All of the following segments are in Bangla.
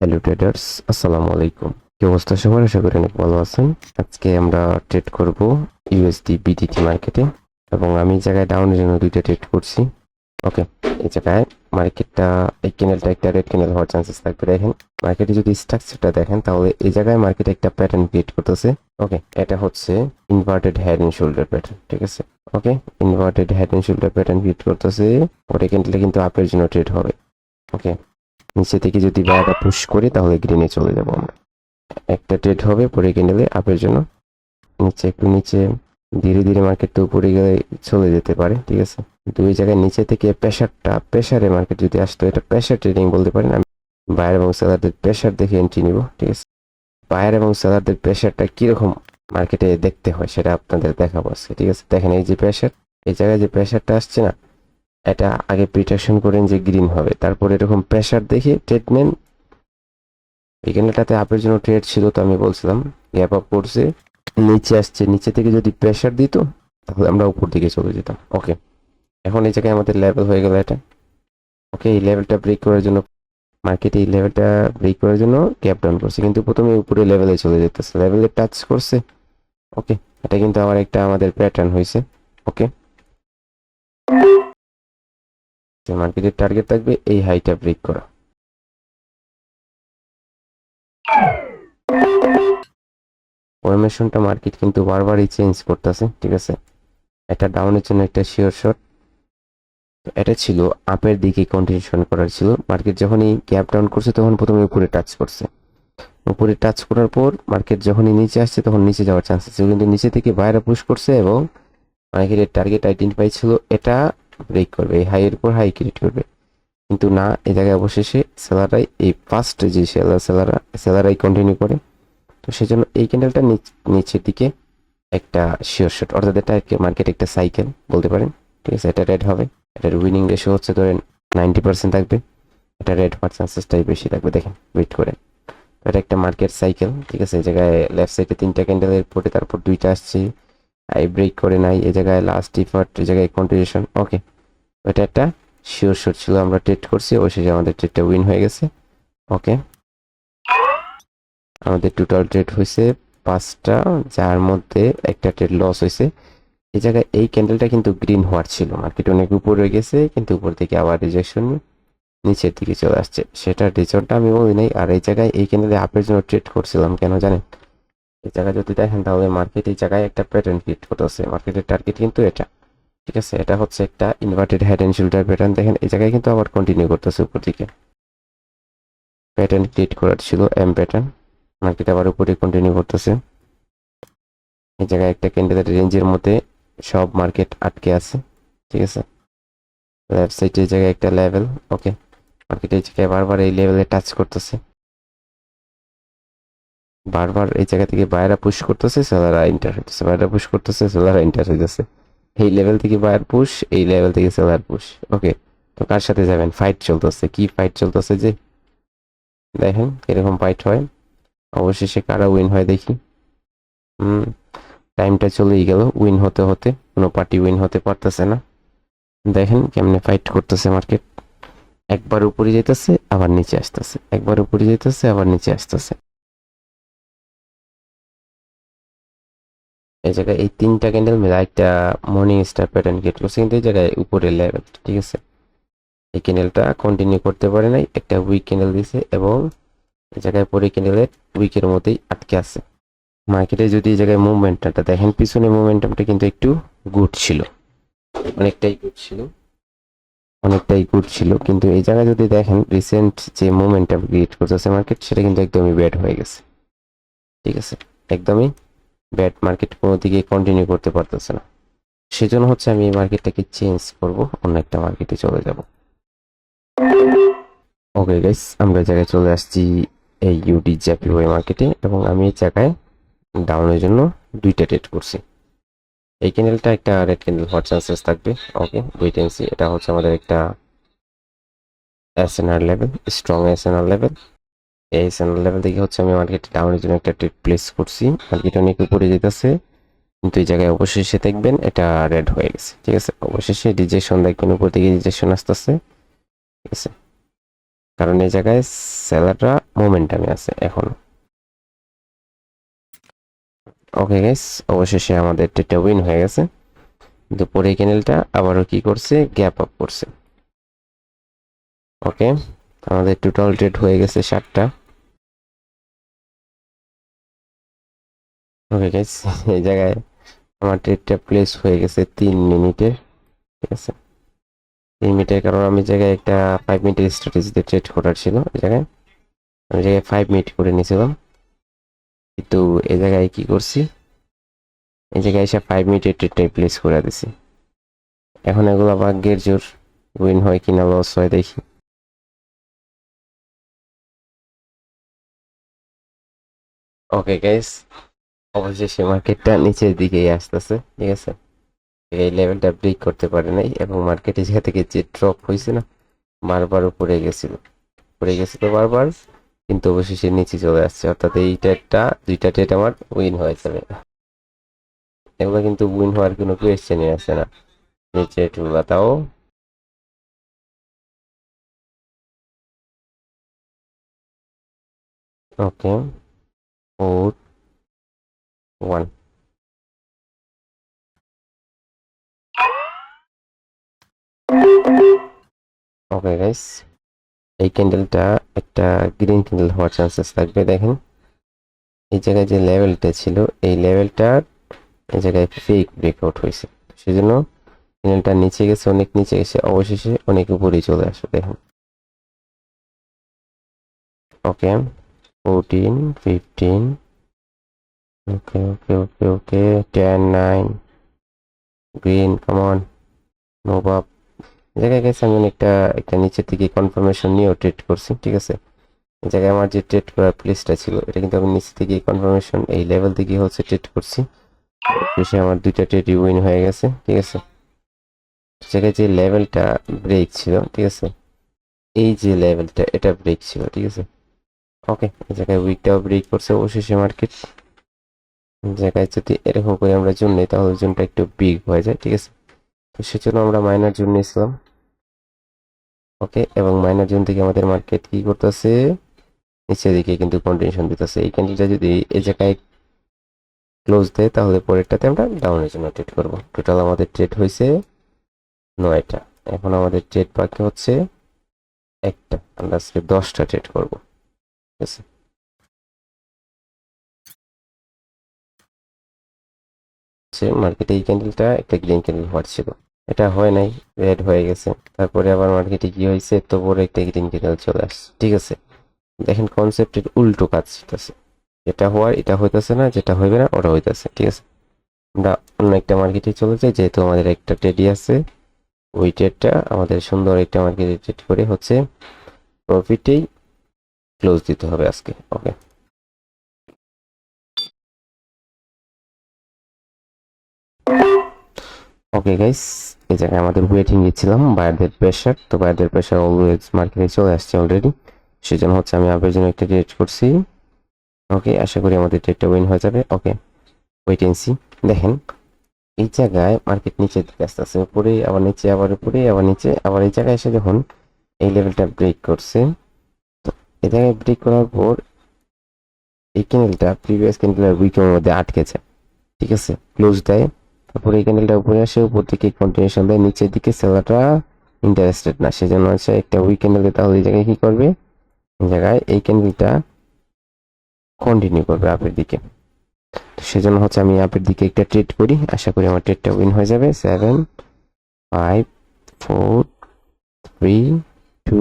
হ্যালো ট্রেডার্স আসসালামু আলাইকুম কি অবস্থা সবার? আশা করি অনেক ভালো আছেন। আজকে আমরা ট্রেড করব ইউএসডি বিডিটি মার্কেটে এবং আমি জায়গায় ডাউনের জন্য দুইটা ট্রেড করছি। ওকে এই জায়গায় মার্কেটটা এই ক্যানেলটা একটা রেড ক্যানেল হওয়ার চান্সেস থাকবে। দেখেন মার্কেটে যদি স্ট্রাকচারটা দেখেন, তাহলে এই জায়গায় মার্কেট একটা প্যাটার্ন ক্রিয়েট করতেছে। ওকে এটা হচ্ছে inverted head and shoulder pattern ঠিক আছে? Okay inverted head and shoulder pattern create করতেছে। ওটা কিন্তু আপের জন্য ট্রেড হবে। ওকে নিচে থেকে যদি বায়াটা পুশ করি, তাহলে গ্রিনে চলে যাব আমরা। একটা ট্রেড হবে, পরে ক্যান্ডেলে আপের জন্য নিচে একটু নিচে, ধীরে ধীরে মার্কেটটা উপরে গেলে চলে যেতে পারে, ঠিক আছে? ওই জায়গায় নিচে থেকে প্রেশারটা প্রেশারে মার্কেট যদি আসতো, এটা প্রেশার ট্রেডিং বলতে পারেন, আমি বায়ার এবং সেলারদের প্রেশার দেখে এন্ট্রি নিব, ঠিক আছে? বায়ার এবং সেলারদের প্রেশারটা কীরকম মার্কেটে দেখতে হয়, সেটা আপনাদের দেখাবো আজকে, ঠিক আছে? দেখেন এই যে প্রেশার এই জায়গায় যে প্রেশারটা আসছে না এটা আগে প্রিটেকশন করেন যে গ্রিন হবে। তারপর এরকম প্রেশার দেখে ট্রিটমেন্ট এখানটাতে আপের জন্য ট্রেড ছিল তো আমি বলছিলাম। গ্যাপ আপ করছে, নিচে আসছে। নিচে থেকে যদি প্রেশার দিত, তাহলে আমরা উপর দিকে চলে যেতাম। ওকে এখন এই জায়গায় আমাদের লেভেল হয়ে গেল এটা। ওকে এই লেভেলটা ব্রেক করার জন্য মার্কেটে এই লেভেলটা ব্রেক করার জন্য গ্যাপ ডাউন করছে। কিন্তু প্রথমে উপরে লেভেলে চলে যেতেছে। লেভেলে টাচ করছে। ওকে এটা কিন্তু আমার একটা আমাদের প্যাটার্ন হয়েছে। ওকে মার্কেটের টার্গেট থাকবে এই হাইটা ব্রেক করা। ফরমেশনটা মার্কেট কিন্তু বারবারই চেঞ্জ করতেছে, ঠিক আছে? এটা ডাউনের জন্য একটা শিওর শট এটা ছিল আপের দিকে কন্টিনিউশন করার ছিল। মার্কেট যখনই গ্যাপ ডাউন করছে, তখন প্রথমে উপরে টাচ করছে। উপরে টাচ করার পর মার্কেট যখনই নিচে আসছে, তখন নিচে যাওয়ার চান্স আছে কিন্তু নিচে থেকে বাইরে পুশ করছে এবং মার্কেটের টার্গেট আইডেন্টিফাই ছিল। এটা ব্রেক করবে, এই হাইয়ের উপর হাই ক্রিয়েট করবে। কিন্তু না, এই জায়গায় অবশেষে সেলারাই এই ফার্স্ট যে সেলার সেলাররা সেলারাই কন্টিনিউ করে। তো সেই জন্য এই ক্যান্ডেলটা নিচের দিকে একটা শিওর শট অর্থাৎ এটা মার্কেট একটা সাইকেল বলতে পারেন। ঠিক আছে, এটা রেড হবে। এটার উইনিং রেশিও হচ্ছে ধরেন নাইনটি পার্সেন্ট থাকবে। এটা রেড হওয়ার চান্সেসটাই বেশি থাকবে দেখেন ওয়েট করে। এটা একটা মার্কেট সাইকেল ঠিক আছে, এই জায়গায় লেফট সাইডে তিনটা ক্যান্ডেলের পরে তারপর দুইটা আসছে। আই ব্রেক করে নাই এই জায়গায় লাস্ট ইফার্ট এই জায়গায় কন্টিনিউশন ওকে এটা একটা শিওর শট ছিল, আমরা ট্রেড করছি, অবশেষে আমাদের ট্রেডটা উইন হয়ে গেছে ওকে আমাদের টোটাল ট্রেড হয়েছে পাঁচটা, যার মধ্যে একটা ট্রেড লস হয়েছে। এই জায়গায় এই ক্যান্ডেলটা কিন্তু গ্রিন হওয়ার ছিল মার্কেট অনেক উপরে গেছে, কিন্তু উপর থেকে আবার রিজেকশন নিচের দিকে চলে আসছে। সেটার রিজনটা আমি বলি নাই, আর এই জায়গায় এই ক্যান্ডেলে আপের জন্য ট্রেড করছিলাম, কেন জানেন? এই জায়গায় যদি দেখেন, তাহলে মার্কেট এই জায়গায় একটা প্যাটার্ন ক্রিয়েট করতেছে। মার্কেটের টার্গেট কিন্তু এটা। ঠিক আছে, এটা হচ্ছে একটা inverted head and shoulder pattern দেখেন, এই জায়গায় কিন্তু আবার কন্টিনিউ করতেছে উপর দিকে। প্যাটার্ন ক্রিয়েট করার ছিল এম প্যাটার্ন মার্কেট আবার উপরে কন্টিনিউ করতেছে। এই জায়গায় একটা ক্যান্ডেলের রেঞ্জের মধ্যে সব মার্কেট আটকে আছে। ঠিক আছে? লেফট সাইডে জায়গায় একটা লেভেল ওকে মার্কেট এই জায়গায় বারবার এই লেভেলে টাচ করতেছে। বারবার এই জায়গা থেকে বাইরা পুশ করতেছে সেলারা ইন্টার হইতেছে, বাইরা পুশ করতেছে সেলারা ইন্টার হইতেছে। এই লেভেল থেকে বায়ার পুশ এই লেভেল থেকে সেলার পুশ ওকে তো কার সাথে যাবেন? ফাইট চলতেছে। কি ফাইট চলতেছে যে? দেখেন এরকম ফাইট হয়। অবশেষে কারা উইন হয় দেখি। হুম টাইমটা চলেই গেল। উইন হতে হতে, কোনো পার্টি উইন হতে পারতেছে না। দেখেন, কেমনে ফাইট করতেছে মার্কেট একবার উপরে যেতেছে আবার নিচে আসতেছে। একবার উপরে যেতেছে আবার নিচে আসতেছে। এই জায়গায় এই তিনটা ক্যান্ডেল মিলে একটা মর্নিং স্টার প্যাটার্ন ক্রিয়েট করছে, কিন্তু এই জায়গায় উপরে লেভেল ঠিক আছে? এই ক্যান্ডেলটা কন্টিনিউ করতে পারে নাই, একটা উইক ক্যান্ডেল দিছে এবং এই জায়গায় পরে ক্যান্ডেলের উইকের মধ্যেই আটকে আছে। মার্কেটে যদি এই জায়গায় মুভমেন্টটা দেখেন, পিছনে মুভমেন্টামটা কিন্তু একটু গুড ছিল। অনেকটাই গুড ছিল। অনেকটাই গুড ছিল, কিন্তু এই জায়গায় যদি দেখেন রিসেন্ট যে মুভমেন্টাম ক্রিয়েট করতেছে মার্কেট সেটা কিন্তু একদমই ব্যাড হয়ে গেছে। ঠিক আছে? একদমই ব্যাড মার্কেট কোনো দিকে কন্টিনিউ করতে পারতেছে না। সেজন্য হচ্ছে আমি এই মার্কেটটাকে চেঞ্জ করব, অন্য একটা মার্কেটে চলে যাব। ওকে গাইস আমরা জায়গায় চলে আসছি এই ইউডি জ্যাপি ওয়ে মার্কেটে এবং আমি এই জায়গায় ডাউনের জন্য দুইটা ট্রেড করছি। এই ক্যান্ডেলটা একটা রেড ক্যান্ডেল হওয়ার চান্সেস থাকবে। ওকে ওয়েট এন্ড সি এটা হচ্ছে আমাদের একটা SNR level strong SNR level এই এসএনআর লেভেল থেকে হচ্ছে আমি মার্কেট ডাউনের জন্য একটা ট্রেড প্লেস করছি। মার্কেট অনেক উপরে যেতেছে, কিন্তু এই জায়গায় অবশেষে দেখবেন এটা রেড হয়ে গেছে, ঠিক আছে? অবশেষে রিজেকশন দেখবেন, উপর থেকে রিজেকশন আসতেছে, ঠিক আছে? কারণ এই জায়গায় সেলাররা মোমেন্টামে আছে এখন। ওকে গাইস অবশেষে আমাদের ট্রেডটা উইন হয়ে গেছে। কিন্তু পরে ক্যানেলটা আবারও কি করছে? গ্যাপ আপ করছে। ওকে আমাদের টোটাল ট্রেড হয়ে গেছে ষাটটা। ওকে গাইস এই জায়গায় আমার ট্রেডটা প্লেস হয়ে গেছে তিন মিনিটের, ঠিক আছে? তিন মিনিটের কারণ আমি জায়গায় একটা ফাইভ মিনিটের স্ট্র্যাটেজিতে ট্রেড করার ছিল, এই জায়গায়। আমি জায়গায় ফাইভ মিনিট করে নিয়েছিলাম। কিন্তু এই জায়গায় কি করছি? এই জায়গায় এসে ফাইভ মিনিটের ট্রেডটাই প্লেস করে দিছি। এখন এগুলো ভাগ্যের জোর উইন হয় কিনা লস হয়, দেখি। ওকে গাইস অবশেষে মার্কেটটা নিচের দিকেই আসতেছে, ঠিক আছে? এই লেভেলটা ব্রেক করতে পারে নাই এবং মার্কেটে যেখান থেকে যে ড্রপ হয়েছে না, বারবার উপরে গেছিল উপরে গেছিল বারবার, কিন্তু অবশেষে নিচে চলে আসছে। অর্থাৎ এই ট্রেডটা দুইটা ট্রেড আমার উইন হয়ে যাবে। এগুলো কিন্তু উইন হওয়ার কোনো কোয়েশ্চেনই আছে না। এই ট্রেডগুলো তাও। Okay four one okay guys এই ক্যান্ডেলটা একটা গ্রিন ক্যান্ডেল হওয়ার চান্সেস থাকবে, দেখেন। এই জায়গায় যে লেভেলটা ছিল, এই লেভেলটার এই জায়গায় ফেক ব্রেকআউট হয়েছে। সেজন্য ক্যান্ডেলটা নিচে গেছে, অনেক নিচে গেছে, অবশেষে অনেক উপরেই চলে আসে, দেখেন। Okay fourteen fifteen okay okay okay okay ten nine green common move up জায়গায় গেছে আমি অনেকটা একটা নিচের দিকে কনফার্মেশন নিয়েও ট্রেড করছি, ঠিক আছে? জায়গায় আমার যে ট্রেড করার প্লেসটা ছিল, এটা কিন্তু আমি নিচে থেকে কনফার্মেশন এই লেভেল থেকে হচ্ছে ট্রেড করছি। শেষে আমার দুইটা ট্রেড উইন হয়ে গেছে, ঠিক আছে? জায়গায় যে লেভেলটা ব্রেক ছিল, ঠিক আছে? এই যে লেভেলটা এটা ব্রেক ছিল, ঠিক আছে? ওকে এই জায়গায় উইকটাও ব্রেক করছে, অবশেষে মার্কেট জায়গায় যদি এরকম করে আমরা জুন নিই, তাহলে জুনটা একটু বিগ হয়ে যায়, ঠিক আছে? তো সেজন্য আমরা মাইনার জুন নিয়েছিলাম। ওকে এবং মাইনার জুন থেকে আমাদের মার্কেট কি করতেছে? নিচের দিকে কিন্তু কন্টিনিউশন দিতেছে। এই ক্যান্ডেলটা যদি এই জায়গায় ক্লোজ দেয়, তাহলে পরেরটাতে আমরা ডাউনের জন্য ট্রেড করব। টোটাল আমাদের ট্রেড হয়েছে নয়টা। এখন আমাদের ট্রেড বাকি হচ্ছে একটা। আমরা আজকে দশটা ট্রেড করব। ঠিক আছে? মার্কেটে এই ক্যান্ডেলটা একটা গ্রিন ক্যান্ডেল হওয়ার ছিল। এটা হয় নাই রেড হয়ে গেছে। তারপরে আবার মার্কেটে কি হয়েছে তো বড় একটা গ্রিন ক্যান্ডেল চলে আসছে। ঠিক আছে? দেখেন কনসেপ্টের উল্টো কাজ হইতেছে। যেটা হওয়ার, এটা হইতেছে না, যেটা হইবে না, ওটা হইতেছে। ঠিক আছে? আমরা অন্য একটা মার্কেটে চলে যাই, যেহেতু আমাদের একটা টেডি আছে, ওই ট্রেডটা আমাদের সুন্দর একটা মার্কেটে ট্রেড করে হচ্ছে প্রফিটেই ক্লোজ দিতে হবে আজকে। ওকে ওকে গাইস এই জায়গায় আমাদের ওয়েটিং দিচ্ছিলাম বায়ারদের প্রেশার তো বায়ারদের প্রেশার অলওয়েজ মার্কেটে চলে আসছে অলরেডি সেজন্য হচ্ছে আমি আপনার জন্য একটা ট্রেড করছি। ওকে আশা করি আমাদের ট্রেডটা উইন হয়ে যাবে। ওকে ওয়েট সি দেখেন, এই জায়গায় মার্কেট নিচে দিকে আস্তে আস্তে, উপরে, আবার নিচে, আবার উপরে, আবার নিচে, আবার এই জায়গায় এসে দেখুন, এই লেভেলটা ব্রেক করছে। তো এই জায়গায় ব্রেক করার পর, এই ক্যান্ডেলটা প্রিভিয়াস ক্যান্ডেলের উইকের মধ্যে আটকেছে। ঠিক আছে ক্লোজ দেয়। তারপরে এই ক্যান্ডেলটা উপরে আসে, উপর থেকে কন্টিনিউশন দেয়, নিচের দিকে সেলারটা ইন্টারেস্টেড না, সেজন্য হচ্ছে একটা উইক ক্যান্ডেল তাহলে এই জায়গায় কি করবে? এই জায়গায় এই ক্যান্ডেলটা কন্টিনিউ করবে আপের দিকে। তো সেজন্য হচ্ছে আমি আপের দিকে একটা ট্রেড করি, আশা করি আমার ট্রেডটা উইন হয়ে যাবে। Seven five four three two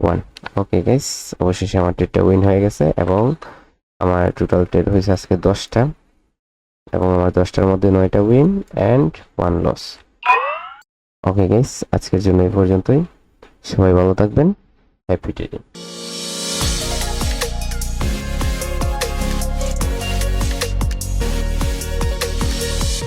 one okay guys অবশেষে আমার ট্রেডটা উইন হয়ে গেছে এবং আমার টোটাল ট্রেড হয়েছে আজকে দশটা। এবং আমার দশটার মধ্যে নয়টা win and one loss okay guys আজকের জন্য এই পর্যন্তই। সবাই ভালো থাকবেন। Happy trading